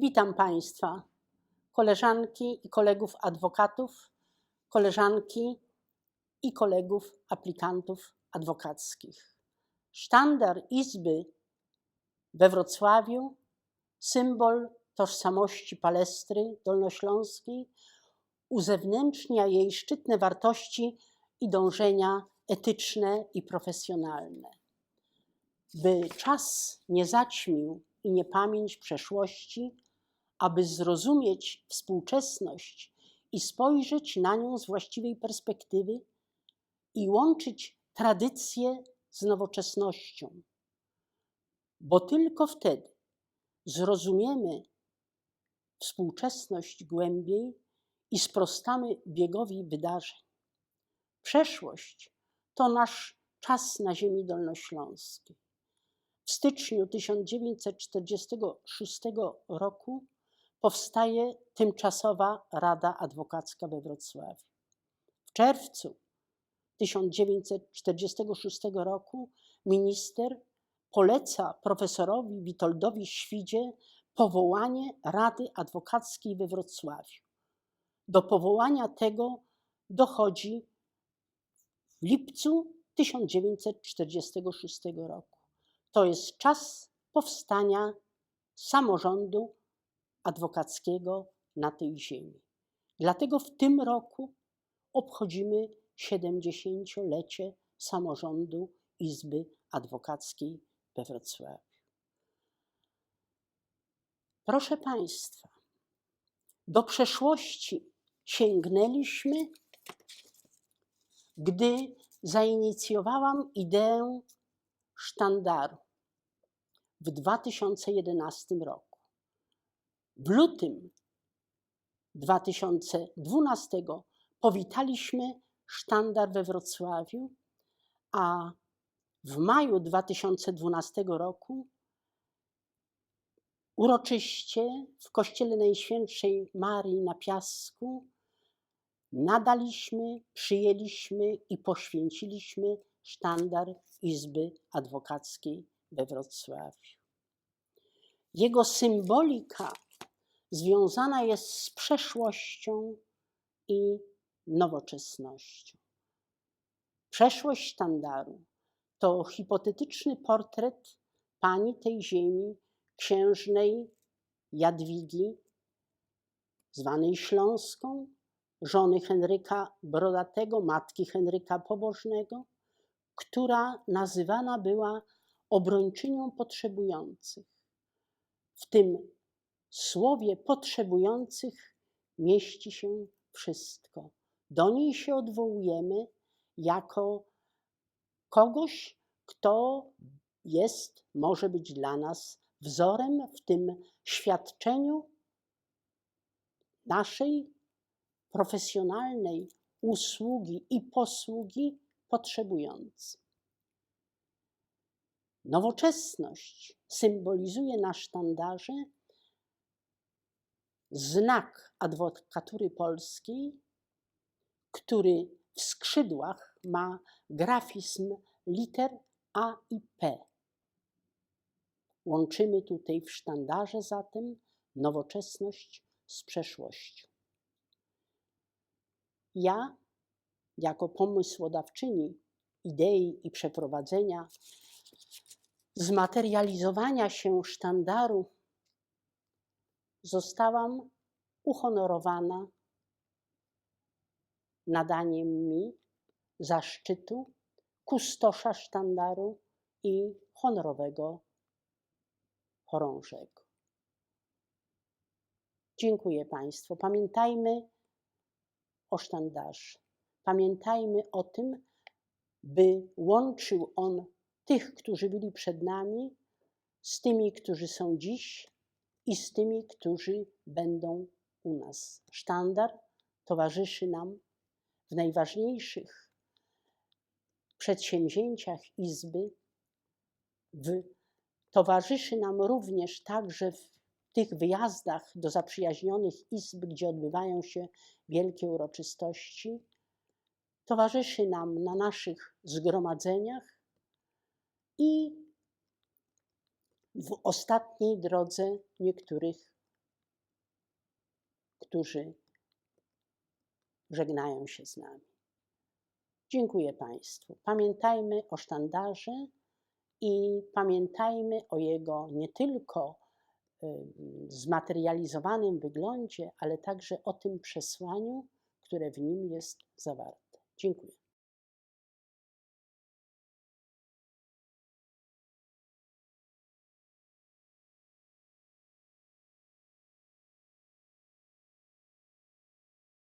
Witam Państwa, koleżanki i kolegów adwokatów, koleżanki i kolegów aplikantów adwokackich. Sztandar Izby we Wrocławiu, symbol tożsamości Palestry Dolnośląskiej, uzewnętrznia jej szczytne wartości i dążenia etyczne i profesjonalne. By czas nie zaćmił i nie pamięć przeszłości, aby zrozumieć współczesność i spojrzeć na nią z właściwej perspektywy i łączyć tradycję z nowoczesnością. Bo tylko wtedy zrozumiemy współczesność głębiej i sprostamy biegowi wydarzeń. Przeszłość to nasz czas na ziemi dolnośląskiej. W styczniu 1946 roku powstaje Tymczasowa Rada Adwokacka we Wrocławiu. W czerwcu 1946 roku minister poleca profesorowi Witoldowi Świdzie powołanie Rady Adwokackiej we Wrocławiu. Do powołania tego dochodzi w lipcu 1946 roku. To jest czas powstania samorządu adwokackiego na tej ziemi. Dlatego w tym roku obchodzimy 70-lecie samorządu Izby Adwokackiej we Wrocławiu. Proszę Państwa, do przeszłości sięgnęliśmy, gdy zainicjowałam ideę sztandaru w 2011 roku. W lutym 2012 powitaliśmy sztandar we Wrocławiu, a w maju 2012 roku uroczyście w Kościele Najświętszej Marii na Piasku nadaliśmy, przyjęliśmy i poświęciliśmy sztandar Izby Adwokackiej we Wrocławiu. Jego symbolika związana jest z przeszłością i nowoczesnością. Przeszłość sztandaru to hipotetyczny portret pani tej ziemi, księżnej Jadwigi, zwanej Śląską, żony Henryka Brodatego, matki Henryka Pobożnego, która nazywana była obrończynią potrzebujących. W tym słowie potrzebujących mieści się wszystko. Do niej się odwołujemy jako kogoś, kto jest, może być dla nas wzorem w tym świadczeniu naszej profesjonalnej usługi i posługi potrzebującym. Nowoczesność symbolizuje na sztandarze znak adwokatury polskiej, który w skrzydłach ma grafizm liter A i P. Łączymy tutaj w sztandarze zatem nowoczesność z przeszłością. Ja, jako pomysłodawczyni idei i przeprowadzenia, zmaterializowania się sztandaru, zostałam uhonorowana nadaniem mi zaszczytu kustosza sztandaru i honorowego chorążego. Dziękuję Państwu. Pamiętajmy o sztandarze. Pamiętajmy o tym, by łączył on tych, którzy byli przed nami, z tymi, którzy są dziś i z tymi, którzy będą u nas. Sztandar towarzyszy nam w najważniejszych przedsięwzięciach Izby, w, towarzyszy nam również także w tych wyjazdach do zaprzyjaźnionych izb, gdzie odbywają się wielkie uroczystości, towarzyszy nam na naszych zgromadzeniach i w ostatniej drodze niektórych którzy żegnają się z nami. Dziękuję Państwu. Pamiętajmy o sztandarze i pamiętajmy o jego nie tylko zmaterializowanym wyglądzie, ale także o tym przesłaniu, które w nim jest zawarte. Dziękuję.